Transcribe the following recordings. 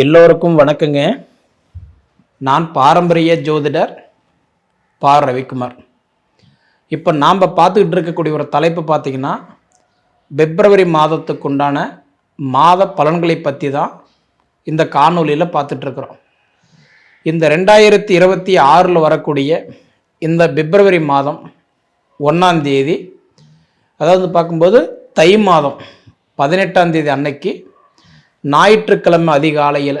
எல்லோருக்கும் வணக்கங்க. நான் பாரம்பரிய ஜோதிடர் பா ரவிக்குமார். இப்போ நாம் பார்த்துக்கிட்டு இருக்கக்கூடிய ஒரு தலைப்பு பார்த்தீங்கன்னா பிப்ரவரி மாதத்துக்கு உண்டான மாத பலன்களை பற்றி தான் இந்த காணொலியில் பார்த்துட்ருக்குறோம் இந்த ரெண்டாயிரத்தி இருபத்தி ஆறில் வரக்கூடிய இந்த பிப்ரவரி மாதம் ஒன்றாந்தேதி அதாவது பார்க்கும்போது தை மாதம் பதினெட்டாம் தேதி அன்னைக்கு ஞாயிற்றுக்கிழமை அதிகாலையில்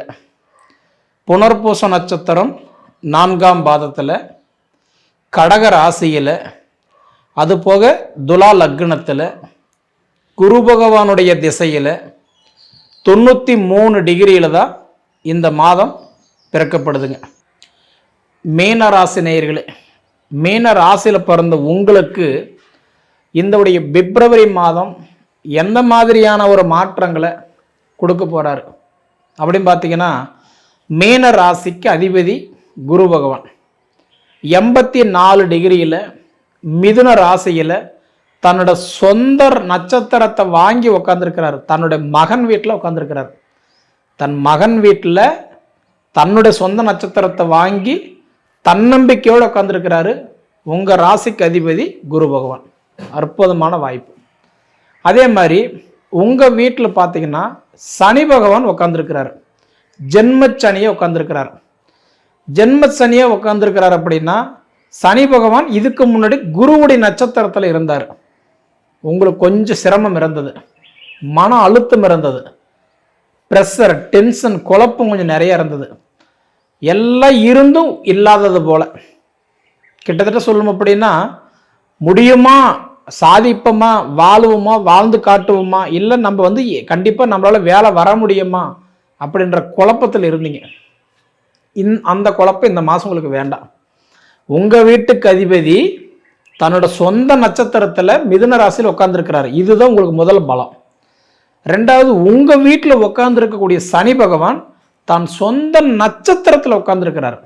புனர்பூச நட்சத்திரம் நான்காம் பாதத்தில் கடக ராசியில் அதுபோக துலா லக்னத்தில் குரு பகவானுடைய திசையில் தொண்ணூற்றி மூணு டிகிரியில் தான் இந்த மாதம் பிறக்கப்படுதுங்க. மீன ராசி நேயர்களே மீன ராசியில் பிறந்த உங்களுக்கு இந்தவுடைய பிப்ரவரி மாதம் எந்த மாதிரியான ஒரு மாற்றங்களை கொடுக்க போகிறாரு அப்படின்னு பார்த்தீங்கன்னா மீன ராசிக்கு அதிபதி குரு பகவான். எண்பத்தி நாலு டிகிரியில் மிதுன ராசியில் தன்னோட சொந்த நட்சத்திரத்தை வாங்கி உக்காந்துருக்கிறார். தன்னுடைய மகன் வீட்டில் உட்காந்துருக்கிறார் தன் மகன் வீட்டில் தன்னுடைய சொந்த நட்சத்திரத்தை வாங்கி தன்னம்பிக்கையோடு உட்காந்துருக்கிறாரு உங்கள் ராசிக்கு அதிபதி குரு பகவான். அற்புதமான வாய்ப்பு. அதே மாதிரி உங்கள் வீட்டில் பார்த்தீங்கன்னா சனி பகவான் உட்காந்துருக்கிறார் ஜென்ம சனியை உட்காந்துருக்கிறார் ஜென்ம சனியை உட்காந்துருக்கிறார் அப்படின்னா சனி பகவான் இதுக்கு முன்னாடி குருவுடைய நட்சத்திரத்தில் இருந்தார். உங்களுக்கு கொஞ்சம் சிரமம் இருந்தது. மன அழுத்தம் இருந்தது. ப்ரெஷர் டென்ஷன் குழப்பம் கொஞ்சம் நிறைய இருந்தது. எல்லாம் இருந்தும் இல்லாதது போல. கிட்டத்தட்ட சொல்லணும் அப்படின்னா முடியுமா? சாதிப்போமா வாழுவோமா வாழ்ந்து காட்டுவோமா இல்லை நம்ம வந்து கண்டிப்பாக நம்மளால் வேலை வர முடியுமா அப்படின்ற குழப்பத்தில் இருந்தீங்க. இந் அந்த குழப்பம் இந்த மாதம் உங்களுக்கு வேண்டாம். உங்கள் வீட்டுக்கு அதிபதி தன்னோட சொந்த நட்சத்திரத்தில் மிதுன ராசியில் உட்காந்துருக்கிறாரு இதுதான் உங்களுக்கு முதல் பலம். ரெண்டாவது உங்கள் வீட்டில் உட்காந்துருக்கக்கூடிய சனி பகவான் தான் சொந்த நட்சத்திரத்தில் உட்காந்துருக்கிறார்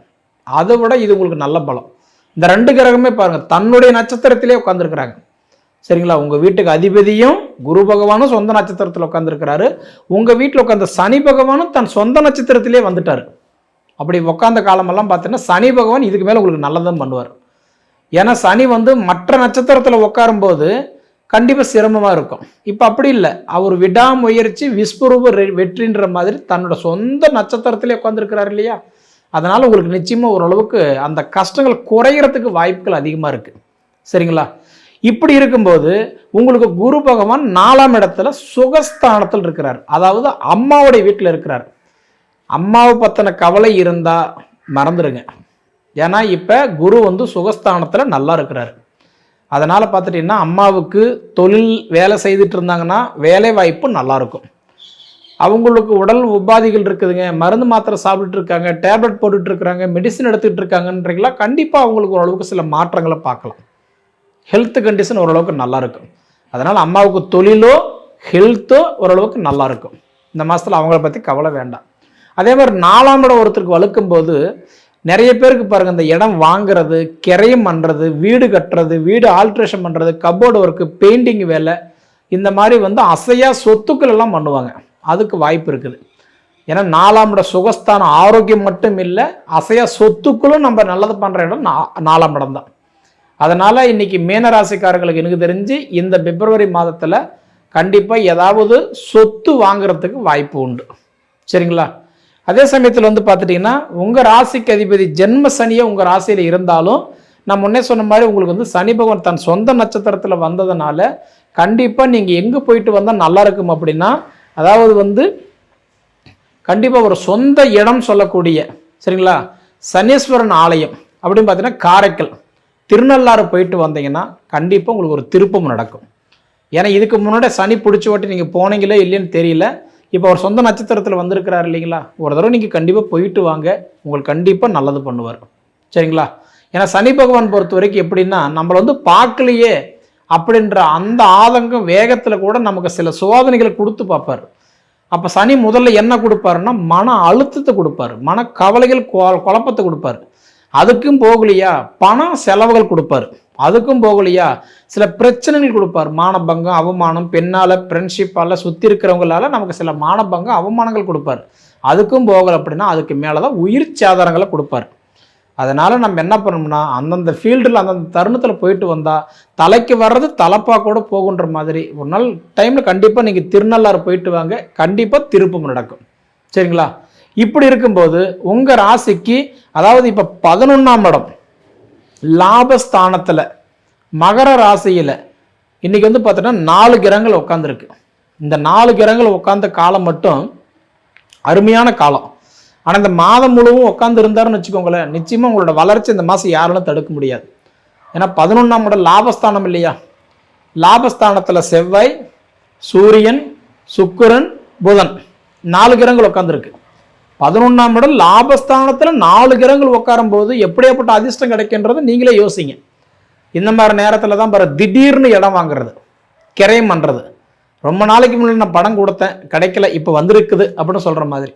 அதை விட இது உங்களுக்கு நல்ல பலம். இந்த ரெண்டு கிரகமே பாருங்கள் தன்னுடைய நட்சத்திரத்திலே உட்காந்துருக்கிறாங்க சரிங்களா? உங்கள் வீட்டுக்கு அதிபதியும் குரு பகவானும் சொந்த நட்சத்திரத்தில் உட்காந்துருக்கிறாரு உங்கள் வீட்டில் உட்காந்த சனி பகவானும் தன் சொந்த நட்சத்திரத்திலே வந்துட்டார். அப்படி உட்காந்த காலமெல்லாம் பார்த்தீங்கன்னா சனி பகவான் இதுக்கு மேலே உங்களுக்கு நல்லதான் பண்ணுவார். ஏன்னா சனி வந்து மற்ற நட்சத்திரத்தில் உட்காரும்போது கண்டிப்பாக சிரமமாக இருக்கும். இப்போ அப்படி இல்லை. அவர் விடாமுயற்சி விஸ்வரூப வெற்றின்ற மாதிரி தன்னோட சொந்த நட்சத்திரத்திலே உட்காந்துருக்கிறார் இல்லையா? அதனால் உங்களுக்கு நிச்சயமாக ஓரளவுக்கு அந்த கஷ்டங்கள் குறையிறதுக்கு வாய்ப்புகள் அதிகமாக இருக்குது சரிங்களா? இப்படி இருக்கும்போது உங்களுக்கு குரு பகவான் நாலாம் இடத்துல சுகஸ்தானத்தில் இருக்கிறார். அதாவது அம்மாவுடைய வீட்டில் இருக்கிறார். அம்மாவை பற்றின கவலை இருந்தால் மறந்துடுங்க ஏன்னா இப்போ குரு வந்து சுகஸ்தானத்தில் நல்லா இருக்கிறாரு. அதனால் பார்த்துட்டிங்கன்னா அம்மாவுக்கு தொழில் வேலை செய்துட்டு இருந்தாங்கன்னா வேலை வாய்ப்பு நல்லாயிருக்கும் அவங்களுக்கு உடல் உபாதிகள் இருக்குதுங்க. மருந்து மாத்திரை சாப்பிட்டுட்டு இருக்காங்க டேப்லெட் போட்டுட்டு மெடிசன் எடுத்துக்கிட்டு இருக்காங்கன்றீங்களா கண்டிப்பாக அவங்களுக்கு ஓரளவுக்கு சில மாற்றங்களை பார்க்கலாம். ஹெல்த் கண்டிஷன் ஓரளவுக்கு நல்லா இருக்கும். அதனால் அம்மாவுக்கு தொழிலோ ஹெல்த்தோ ஓரளவுக்கு நல்லா இருக்கும். இந்த மாதத்தில் அவங்கள பற்றி கவலை வேண்டாம். அதே மாதிரி நாலாம் இடம் ஒருத்தருக்கு வலுக்கும் போது நிறைய பேருக்கு பாருங்கள் இந்த இடம் வாங்குறது கிரையும் பண்ணுறது வீடு கட்டுறது வீடு ஆல்ட்ரேஷன் பண்ணுறது கபோர்டு ஒர்க்கு பெயிண்டிங் வேலை இந்த மாதிரி வந்து அசையா சொத்துக்கள் எல்லாம் பண்ணுவாங்க. அதுக்கு வாய்ப்பு இருக்குது. ஏன்னா நாலாம் இடம் சுகஸ்தானம் ஆரோக்கியம் மட்டும் இல்லை அசையா சொத்துக்களும் நம்ம நல்லது பண்ணுற இடம் நா நாலாம் இடம் தான். அதனால் இன்னைக்கு மீனராசிக்காரர்களுக்கு எனக்கு தெரிஞ்சு இந்த பிப்ரவரி மாதத்தில் கண்டிப்பாக ஏதாவது சொத்து வாங்குறதுக்கு வாய்ப்பு உண்டு. சரிங்களா? அதே சமயத்தில் வந்து பார்த்துட்டிங்கன்னா உங்கள் ராசிக்கு அதிபதி ஜென்ம சனியே உங்கள் ராசியில் இருந்தாலும் நான் முன்னே சொன்ன மாதிரி உங்களுக்கு வந்து சனி பகவான் தன் சொந்த நட்சத்திரத்தில் வந்ததுனால கண்டிப்பாக நீங்கள் எங்கே போயிட்டு வந்தால் நல்லா இருக்கும் அப்படின்னா அதாவது வந்து கண்டிப்பாக ஒரு சொந்த இடம் சொல்லக்கூடிய சரிங்களா? சனீஸ்வரன் ஆலயம் அப்படின்னு பார்த்தீங்கன்னா காரைக்கல். திருநள்ளாறு போயிட்டு வந்தீங்கன்னா கண்டிப்பாக உங்களுக்கு ஒரு திருப்பம் நடக்கும். ஏன்னா இதுக்கு முன்னாடி சனி பிடிச்சி ஓட்டி நீங்கள் போனீங்களே இல்லைன்னு தெரியல. இப்போ அவர் சொந்த நட்சத்திரத்தில் வந்திருக்கிறார் இல்லைங்களா? ஒரு தடவை நீங்கள் கண்டிப்பாக போயிட்டு வாங்க. உங்களுக்கு கண்டிப்பாக நல்லது பண்ணுவார். சரிங்களா? ஏன்னா சனி பகவான் பொறுத்த வரைக்கும் எப்படின்னா நம்மளை வந்து பார்க்கலையே அப்படின்ற அந்த ஆதங்கம் வேகத்தில் கூட நமக்கு சில சோதனைகளை கொடுத்து பார்ப்பார். அப்போ சனி முதல்ல என்ன கொடுப்பாருன்னா மன அழுத்தத்தை கொடுப்பாரு. மன கவலைகள் குழப்பத்தை கொடுப்பாரு. அதுக்கும் போகலையா? பணம் செலவுகள் கொடுப்பாரு. அதுக்கும் போகலையா? சில பிரச்சனைகள் கொடுப்பார். மானபங்கம் அவமானம் பெண்ணால் ஃப்ரெண்ட்ஷிப்பால் சுற்றி இருக்கிறவங்களால நமக்கு சில மானபங்கம் அவமானங்கள் கொடுப்பார். அதுக்கும் போகலை அப்படின்னா அதுக்கு மேலே தான் உயிர் சேதாரங்களை கொடுப்பாரு. அதனால் நம்ம என்ன பண்ணணும்னா அந்தந்த ஃபீல்டில் அந்தந்த தருணத்தில் போயிட்டு வந்தால் தலைக்கு வர்றது தலைப்பா கூட போகுன்ற மாதிரி ஒரு நாள் டைமில் கண்டிப்பாக நீங்கள் திருநள்ளாறு போயிட்டு வாங்க. கண்டிப்பாக திருப்பம் நடக்கும். சரிங்களா? இப்படி இருக்கும்போது உங்கள் ராசிக்கு அதாவது இப்போ பதினொன்றாம் இடம் லாபஸ்தானத்தில் மகர ராசியில் இன்றைக்கி வந்து பார்த்தோன்னா நாலு கிரகங்கள் உட்காந்துருக்கு இந்த நாலு கிரகங்கள் உட்காந்த காலம் மட்டும் அருமையான காலம். ஆனால் இந்த மாதம் முழுவதும் உட்காந்து இருந்தாருன்னு வச்சுக்கோங்களேன் நிச்சயமாக உங்களோட வளர்ச்சி இந்த மாதம் யாராலும் தடுக்க முடியாது. ஏன்னா பதினொன்றாம் இடம் லாபஸ்தானம் இல்லையா? லாபஸ்தானத்தில் செவ்வாய் சூரியன் சுக்கரன் புதன் நாலு கிரகங்கள் உட்காந்துருக்கு பதினொன்றாம் இடம் லாபஸ்தானத்தில் நாலு கிரகங்கள் உட்காரும் போது எப்படியாப்பட்ட அதிர்ஷ்டம் கிடைக்கின்றது நீங்களே யோசிங்க. இந்த மாதிரி நேரத்தில் தான் பாரு திடீர்னு இடம் வாங்குறது கிரையம் பண்ணுறது ரொம்ப நாளைக்கு முன்னாடி நான் படம் கொடுத்தேன் கிடைக்கல இப்போ வந்திருக்குது அப்படின்னு சொல்கிற மாதிரி.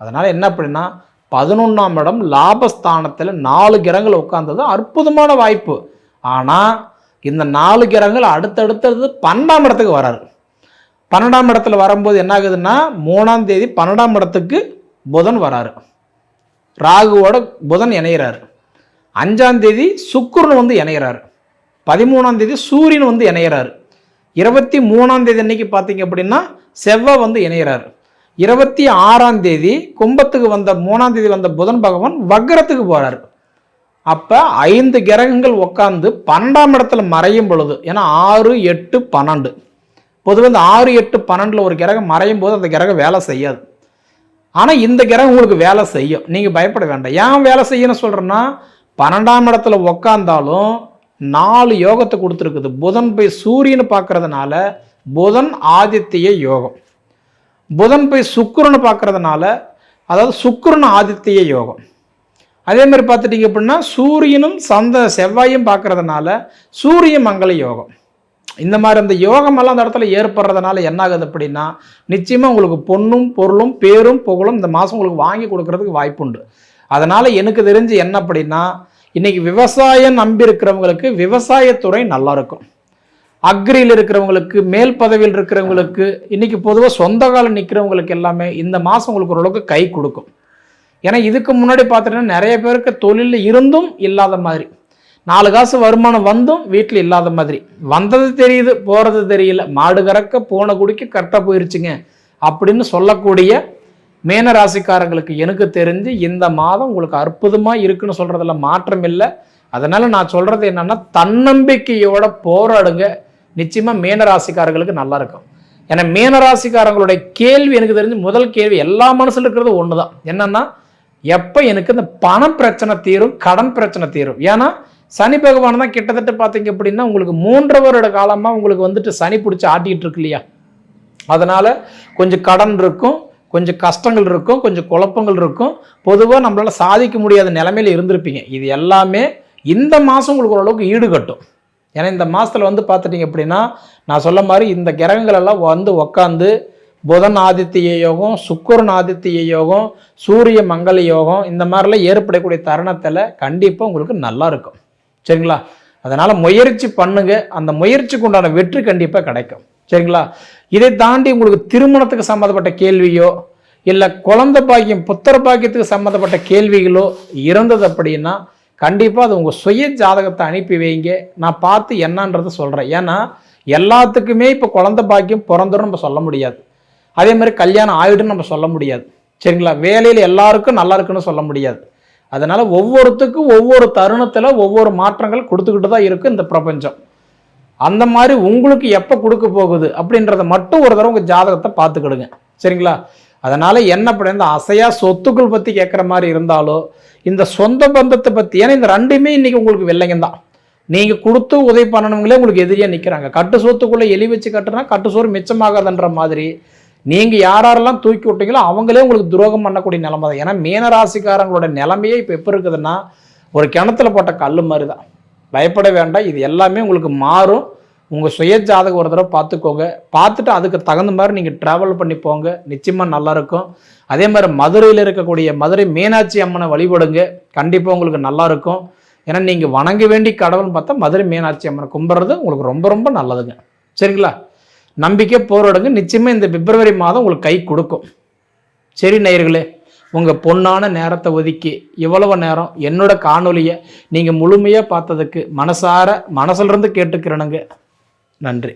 அதனால் என்ன அப்படின்னா பதினொன்றாம் இடம் லாபஸ்தானத்தில் நாலு கிரகங்கள் உட்கார்ந்தது அற்புதமான வாய்ப்பு. ஆனால் இந்த நாலு கிரகங்கள் அடுத்தடுத்தது பன்னெண்டாம் இடத்துக்கு வராரு. பன்னெண்டாம் இடத்துல வரும்போது என்ன ஆகுதுன்னா மூணாம் தேதி பன்னெண்டாம் இடத்துக்கு புதன் வராரு. ராகுவோட புதன் இணையிறாரு. அஞ்சாம் தேதி சுக்கிரன் வந்து இணையிறாரு. பதிமூணாம் தேதி சூரியன் வந்து இணையிறாரு. இருபத்தி மூணாம் தேதி அன்னைக்கு பார்த்தீங்க அப்படின்னா செவ்வாய் வந்து இணையிறாரு. இருபத்தி ஆறாம் தேதி கும்பத்துக்கு வந்த மூணாம் தேதி வந்த புதன் பகவான் வக்கரத்துக்கு போகிறாரு அப்போ ஐந்து கிரகங்கள் உட்காந்து பன்னெண்டாம் இடத்துல மறையும் பொழுது ஏன்னா ஆறு எட்டு பன்னெண்டு. பொதுவாக இந்த ஆறு எட்டு பன்னெண்டில் ஒரு கிரகம் மறையும் போது அந்த கிரகம் வேலை செய்யாது. ஆனால் இந்த கிரகம் உங்களுக்கு வேலை செய்யும். நீங்கள் பயப்பட வேண்டாம். ஏன் வேலை செய்யணும்னு சொல்கிறேன்னா பன்னெண்டாம் இடத்துல உக்காந்தாலும் நாலு யோகத்தை கொடுத்துருக்குது. புதன் போய் சூரியனை பார்க்கறதுனால புதன் ஆதித்ய யோகம். புதன் போய் சுக்கிரனை பார்க்கறதுனால அதாவது சுக்கரன் ஆதித்ய யோகம். அதே மாதிரி பார்த்துட்டீங்க அப்படின்னா சூரியனும் சந்த செவ்வாயும் பார்க்கறதுனால சூரிய மங்கள யோகம். இந்த மாதிரி அந்த யோகமெல்லாம் அந்த இடத்துல ஏற்படுறதுனால என்ன ஆகுது அப்படின்னா நிச்சயமாக உங்களுக்கு பொண்ணும் பொருளும் பேரும் புகழும் இந்த மாதம் உங்களுக்கு வாங்கி கொடுக்கறதுக்கு வாய்ப்புண்டு அதனால் எனக்கு தெரிஞ்சு என்ன அப்படின்னா இன்னைக்கு விவசாயம் நம்பி இருக்கிறவங்களுக்கு விவசாயத்துறை நல்லா இருக்கும். அக்ரியில் இருக்கிறவங்களுக்கு மேல் பதவியில் இருக்கிறவங்களுக்கு இன்றைக்கி பொதுவாக சொந்த காலம் நிற்கிறவங்களுக்கு எல்லாமே இந்த மாதம் உங்களுக்கு ஓரளவுக்கு கை கொடுக்கும். ஏன்னா இதுக்கு முன்னாடி பார்த்துட்டீங்கன்னா நிறைய பேருக்கு தொழிலில் இருந்தும் இல்லாத மாதிரி. நாலு காசு வருமானம் வந்தும் வீட்டில் இல்லாத மாதிரி. வந்தது தெரியுது போகிறது தெரியல. மாடு கறக்க போன குடிக்க கரெக்டாக போயிருச்சுங்க. அப்படின்னு சொல்லக்கூடிய மேன ராசிக்காரங்களுக்கு எனக்கு தெரிஞ்சு இந்த மாதம் உங்களுக்கு அற்புதமாக இருக்குன்னு சொல்கிறதுல மாற்றம் இல்லை. அதனால் நான் சொல்கிறது என்னென்னா தன்னம்பிக்கையோட போராடுங்க. நிச்சயமாக மீன ராசிக்காரங்களுக்கு நல்லா இருக்கும். ஏன்னா மீன ராசிக்காரங்களுடைய கேள்வி எனக்கு தெரிஞ்சு முதல் கேள்வி எல்லா மனசுல இருக்கிறது ஒன்று தான் என்னன்னா எப்போ எனக்கு இந்த பண பிரச்சனை தீரும் கடன் பிரச்சனை தீரும்? ஏன்னா சனி பகவான் தான் கிட்டத்தட்ட பார்த்தீங்க அப்படின்னா உங்களுக்கு மூன்று வருட காலமாக உங்களுக்கு வந்துட்டு சனி பிடிச்சி ஆட்டிகிட்டு இருக்கு இல்லையா? அதனால் கொஞ்சம் கடன் இருக்கும் கொஞ்சம் கஷ்டங்கள் இருக்கும் கொஞ்சம் குழப்பங்கள் இருக்கும். பொதுவாக நம்மளால் சாதிக்க முடியாத நிலைமையில இருந்திருப்பீங்க. இது எல்லாமே இந்த மாதம் உங்களுக்கு ஓரளவுக்கு ஈடுகட்டும். ஏன்னா இந்த மாதத்தில் வந்து பார்த்துட்டிங்க அப்படின்னா நான் சொல்ல மாதிரி இந்த கிரகங்கள் எல்லாம் வந்து உக்காந்து புதன் ஆதித்ய யோகம் சுக்கரன் ஆதித்ய யோகம் சூரிய மங்கள யோகம் இந்த மாதிரிலாம் ஏற்படக்கூடிய தருணத்தில் கண்டிப்பாக உங்களுக்கு நல்லா இருக்கும். சரிங்களா? அதனால் முயற்சி பண்ணுங்க. அந்த முயற்சிக்கு உண்டான வெற்றி கண்டிப்பாக கிடைக்கும். சரிங்களா? இதை தாண்டி உங்களுக்கு திருமணத்துக்கு சம்மந்தப்பட்ட கேள்வியோ இல்லை குழந்தை பாக்கியம் புத்திர பாக்கியத்துக்கு சம்மந்தப்பட்ட கேள்விகளோ இருந்தது அப்படின்னா கண்டிப்பாக அது உங்கள் சுய ஜாதகத்தை அனுப்பி வைங்க. நான் பார்த்து என்னன்றதை சொல்கிறேன் ஏன்னா எல்லாத்துக்குமே இப்போ குழந்தை பாக்கியம் பிறந்துடும் நம்ம சொல்ல முடியாது. அதே மாதிரி கல்யாணம் ஆயிடுன்னு நம்ம சொல்ல முடியாது. சரிங்களா? வேலையில் எல்லாருக்கும் நல்லா இருக்குன்னு சொல்ல முடியாது. அதனால் ஒவ்வொருத்துக்கும் ஒவ்வொரு தருணத்தில் ஒவ்வொரு மாற்றங்கள் கொடுத்துக்கிட்டு தான் இருக்குது இந்த பிரபஞ்சம். அந்த மாதிரி உங்களுக்கு எப்போ கொடுக்க போகுது அப்படின்றத மட்டும் ஒரு தடவை உங்கள் ஜாதகத்தை பார்த்துக்கிடுங்க. சரிங்களா? அதனால் என்ன பண்ண இந்த அசையா சொத்துக்கள் பற்றி கேட்குற மாதிரி இருந்தாலோ இந்த சொந்த பந்தத்தை பற்றி ஏன்னா இந்த ரெண்டுமே இன்றைக்கி உங்களுக்கு வெள்ளைங்க தான். நீங்கள் கொடுத்து உதவி பண்ணணுங்களே உங்களுக்கு எதிரியாக நிற்கிறாங்க கட்டு சொத்துக்குள்ளே எலி வச்சு கட்டுனா கட்டு சோறு மிச்சமாகாதுன்ற மாதிரி நீங்கள் யாரெல்லாம் தூக்கி விட்டீங்களோ அவங்களே உங்களுக்கு துரோகம் பண்ணக்கூடிய நிலமை தான். ஏன்னா மீனராசிக்காரங்களோட நிலைமையே இப்போ எப்போ இருக்குதுன்னா ஒரு கிணத்துல போட்ட கல் மாதிரி தான் பயப்பட வேண்டாம். இது எல்லாமே உங்களுக்கு மாறும். உங்கள் சுய ஜாதகம் ஒரு தடவை பார்த்துக்கோங்க. பார்த்துட்டு அதுக்கு தகுந்த மாதிரி நீங்கள் ட்ராவல் பண்ணி போங்க. நிச்சயமாக நல்லாயிருக்கும் அதே மாதிரி மதுரையில் இருக்கக்கூடிய மதுரை மீனாட்சி அம்மனை வழிபடுங்க. கண்டிப்பாக உங்களுக்கு நல்லா இருக்கும். ஏன்னா நீங்கள் வணங்க வேண்டிய கடவுள்னு பார்த்தா மதுரை மீனாட்சி அம்மனை கும்பிட்றது உங்களுக்கு ரொம்ப ரொம்ப நல்லதுங்க. சரிங்களா? நம்பிக்கை போராடுங்க நிச்சயமாக இந்த பிப்ரவரி மாதம் உங்களுக்கு கை கொடுக்கும். சரி நேயர்களே உங்கள் பொன்னான நேரத்தை ஒதுக்கி இவ்வளவு நேரம் என்னோட காணொலியை நீங்கள் முழுமையாக பார்த்ததுக்கு மனசார மனசிலிருந்து கேட்டுக்கிறனுங்க கேட்டுக்கிறேனுங்க. நன்றி.